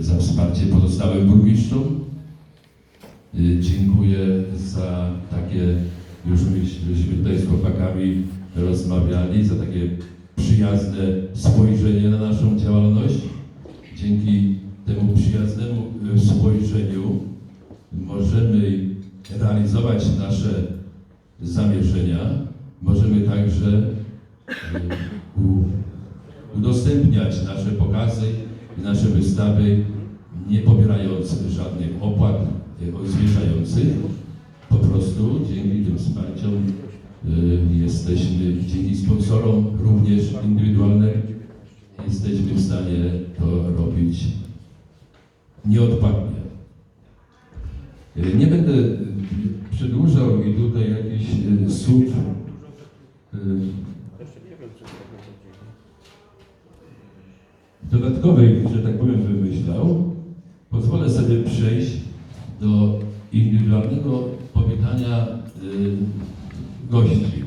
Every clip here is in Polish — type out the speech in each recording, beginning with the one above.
za wsparcie pozostałym burmistrzom. Y, Dziękuję za takie, już myśmy tutaj z chłopakami rozmawiali, za takie przyjazne spojrzenie na naszą działalność. Dzięki temu przyjaznemu y, spojrzeniu możemy realizować nasze zamierzenia. Możemy także y, udostępniać nasze pokazy nasze wystawy, nie pobierając żadnych opłat y, zwierzających. Po prostu dzięki tym wsparciom y, jesteśmy, dzięki sponsorom również indywidualnym, jesteśmy w stanie to robić nieodpłatnie. Y, Nie będę przedłużał i tutaj jakiś y, słów dodatkowej, że tak powiem, wymyślał, pozwolę sobie przejść do indywidualnego powitania y, gości.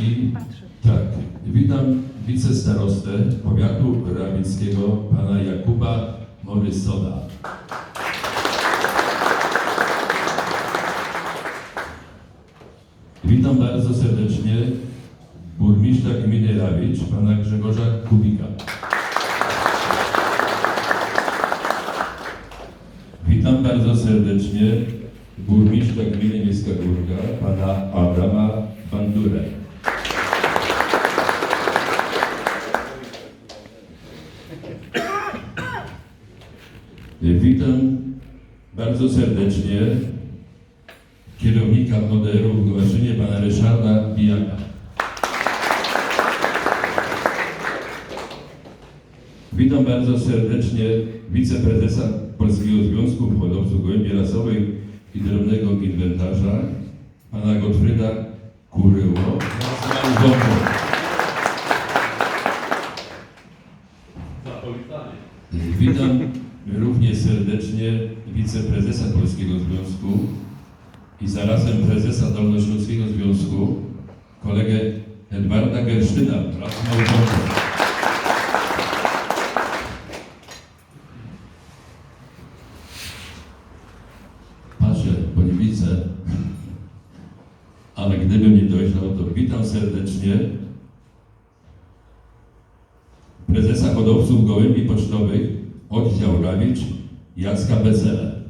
I tak, witam wicestarostę powiatu rawickiego, pana Jakuba Morysona. Witam bardzo serdecznie burmistrza gminy Rawicz, pana Grzegorza Kubika. Witam bardzo serdecznie burmistrza gminy Miejska Górka, pana Adama Bandurę. Witam bardzo serdecznie kierownika ODR-u w Gołaszynie, pana Ryszarda Bijaka. Witam bardzo serdecznie wiceprezesa Polskiego Związku Hodowców Gołębi Rasowych i Drobnego Inwentarza, pana Gottfrieda Kuryło. Witam również serdecznie wiceprezesa Polskiego Związku i zarazem prezesa Dolnośląskiego Związku, kolegę Edwarda Gersztyna wraz z małżonką. Patrzę, bo nie widzę, ale gdybym nie dojrzał, to witam serdecznie prezesa hodowców gołębi pocztowych oddział Rawicz Jacka Bezele.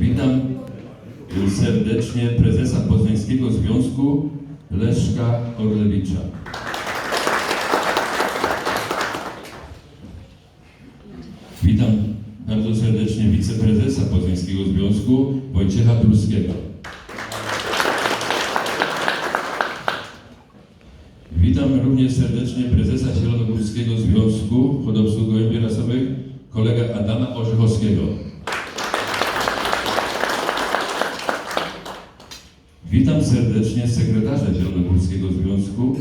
Witam serdecznie prezesa Poznańskiego Związku Leszka Orlewicza. Witam bardzo serdecznie wiceprezesa Poznańskiego Związku Wojciecha Turskiego. Witam również serdecznie prezesa Zielonogórskiego Związku Hodowców Gołębi Rasowych, kolegę Adama Orzechowskiego. Witam serdecznie sekretarza Zielonogórskiego Związku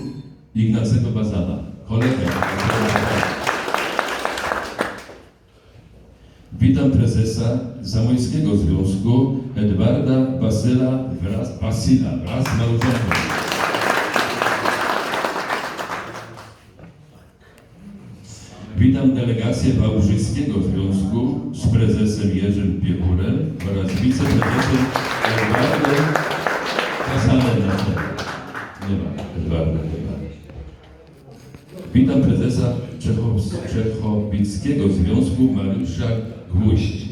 Ignacego Bazana, kolegę Ignacego Bazana. Witam prezesa Zamojskiego Związku Edwarda Basyla wraz, Basila wraz z małżonką. Witam delegację Wałbrzyskiego Związku z prezesem Jerzym Piechurem oraz wiceprezesem Edwardem Kasalenem. Nie ma Edwarda chyba. Witam prezesa Czechowickiego Związku Mariusza Gwóźdź.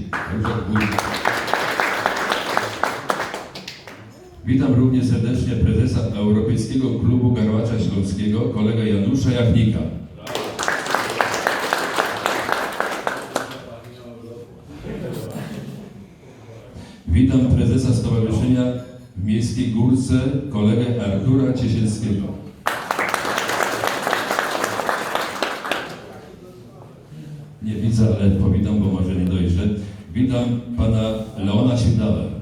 Witam również serdecznie prezesa Europejskiego Klubu Garłacza Śląskiego, kolegę Janusza Jachnika. Witam prezesa Stowarzyszenia w Miejskiej Górce, kolegę Artura Ciesielskiego. Witam pana Leona Świdala.